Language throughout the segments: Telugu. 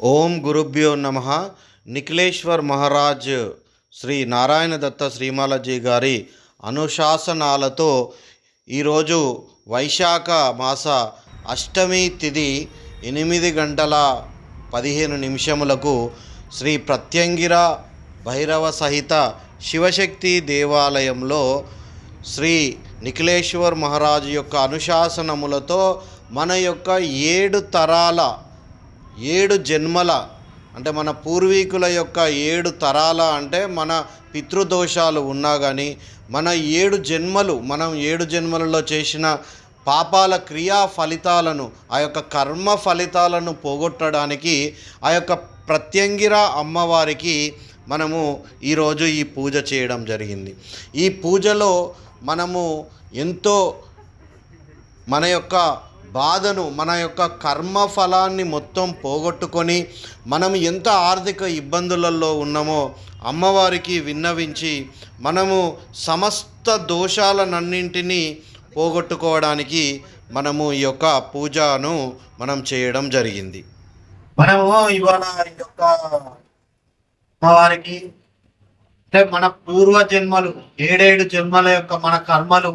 ఓం గురుభ్యో నమ. నిఖిలేశ్వర్ మహారాజ్ శ్రీ నారాయణ దత్త శ్రీమాలజీ గారి అనుశాసనాలతో ఈరోజు వైశాఖ మాస అష్టమి తిథి ఎనిమిది గంటల పదిహేను నిమిషములకు శ్రీ ప్రత్యంగిర భైరవ సహిత శివశక్తి దేవాలయంలో శ్రీ నిఖిలేశ్వర్ మహారాజు యొక్క అనుశాసనములతో మన యొక్క ఏడు తరాల ఏడు జన్మల అంటే మన పూర్వీకుల యొక్క ఏడు తరాల అంటే మన పితృదోషాలు ఉన్నా కానీ మన ఏడు జన్మలు మనం ఏడు జన్మలలో చేసిన పాపాల క్రియా ఫలితాలను ఆ యొక్క కర్మ ఫలితాలను పోగొట్టడానికి ఆ యొక్క ప్రత్యంగిర అమ్మవారికి మనము ఈరోజు ఈ పూజ చేయడం జరిగింది. ఈ పూజలో మనము ఎంతో మన యొక్క బాధను మన యొక్క కర్మ ఫలాన్ని మొత్తం పోగొట్టుకొని మనం ఎంత ఆర్థిక ఇబ్బందులలో ఉన్నామో అమ్మవారికి విన్నవించి మనము సమస్త దోషాలనన్నింటినీ పోగొట్టుకోవడానికి మనము ఈ యొక్క పూజను మనం చేయడం జరిగింది. మనము ఇవాళ ఈ యొక్క అమ్మవారికి అంటే మన పూర్వ జన్మలు ఏడేడు జన్మల యొక్క మన కర్మలు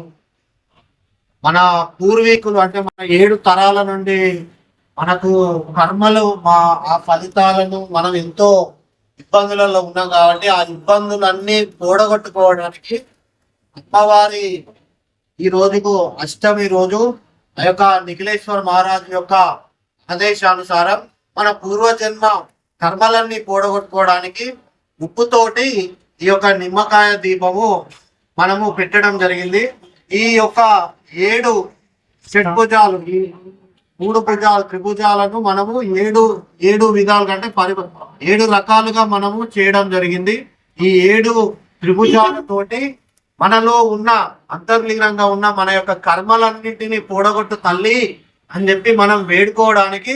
మన పూర్వీకులు అంటే మన ఏడు తరాల నుండి మనకు కర్మలు మా ఆ ఫలితాలను మనం ఎంతో ఇబ్బందులలో ఉన్నాం కాబట్టి ఆ ఇబ్బందులన్నీ కూడగొట్టుకోవడానికి అమ్మవారి ఈ రోజుకు అష్టమి రోజు ఆ యొక్క నిఖిలేశ్వర మహారాజు యొక్క ఆదేశానుసారం మన పూర్వజన్మ కర్మలన్నీ కూడగొట్టుకోవడానికి ఉప్పుతోటి ఈ యొక్క నిమ్మకాయ దీపము మనము పెట్టడం జరిగింది. ఈ యొక్క ఏడు షడ్భుజాలు ఈ మూడు భుజాలు త్రిభుజాలను మనము ఏడు ఏడు విధాలు కంటే పరి ఏడు రకాలుగా మనము చేయడం జరిగింది. ఈ ఏడు త్రిభుజాలతోటి మనలో ఉన్న అంతర్లీనంగా ఉన్న మన యొక్క కర్మలన్నింటినీ పూడగొట్టు తల్లి అని చెప్పి మనం వేడుకోవడానికి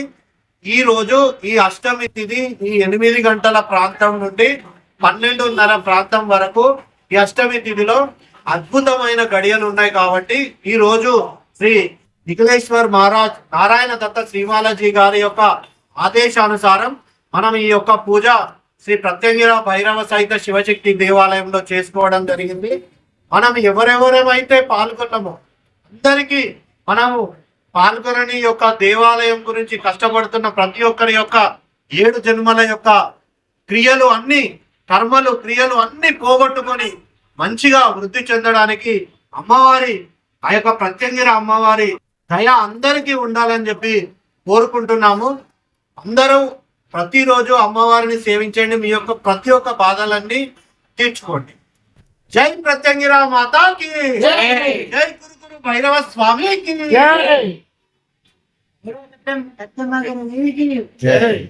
ఈ రోజు ఈ అష్టమి తిథి ఈ ఎనిమిది గంటల ప్రాంతం నుండి పన్నెండున్నర ప్రాంతం వరకు ఈ అష్టమి తిథిలో అద్భుతమైన గడియలు ఉన్నాయి కాబట్టి ఈ రోజు శ్రీ నిఖిలేశ్వర్ మహారాజ్ నారాయణ దత్త శ్రీమాలజీ గారి యొక్క ఆదేశానుసారం మనం ఈ యొక్క పూజ శ్రీ ప్రత్యంగిర భైరవ సహిత శివశక్తి దేవాలయంలో చేసుకోవడం జరిగింది. మనం ఎవరెవరేమైతే పాల్గొన్నామో అందరికీ మనము పాల్గొనని యొక్క దేవాలయం గురించి కష్టపడుతున్న ప్రతి ఒక్కరి యొక్క ఏడు జన్మల యొక్క క్రియలు అన్ని కర్మలు క్రియలు అన్ని పోగొట్టుకొని మంచిగా వృద్ధి చెందడానికి అమ్మవారి ఆ యొక్క ప్రత్యంగిర అమ్మవారి దయ అందరికీ ఉండాలని చెప్పి కోరుకుంటున్నాము. అందరూ ప్రతిరోజు అమ్మవారిని సేవించండి. మీ యొక్క ప్రతి ఒక్క బాధలన్నీ తీర్చుకోండి. జై ప్రత్యంగిర మాతాకి. జై. జై గురు గురు భైరవ స్వామికి. జై. జై.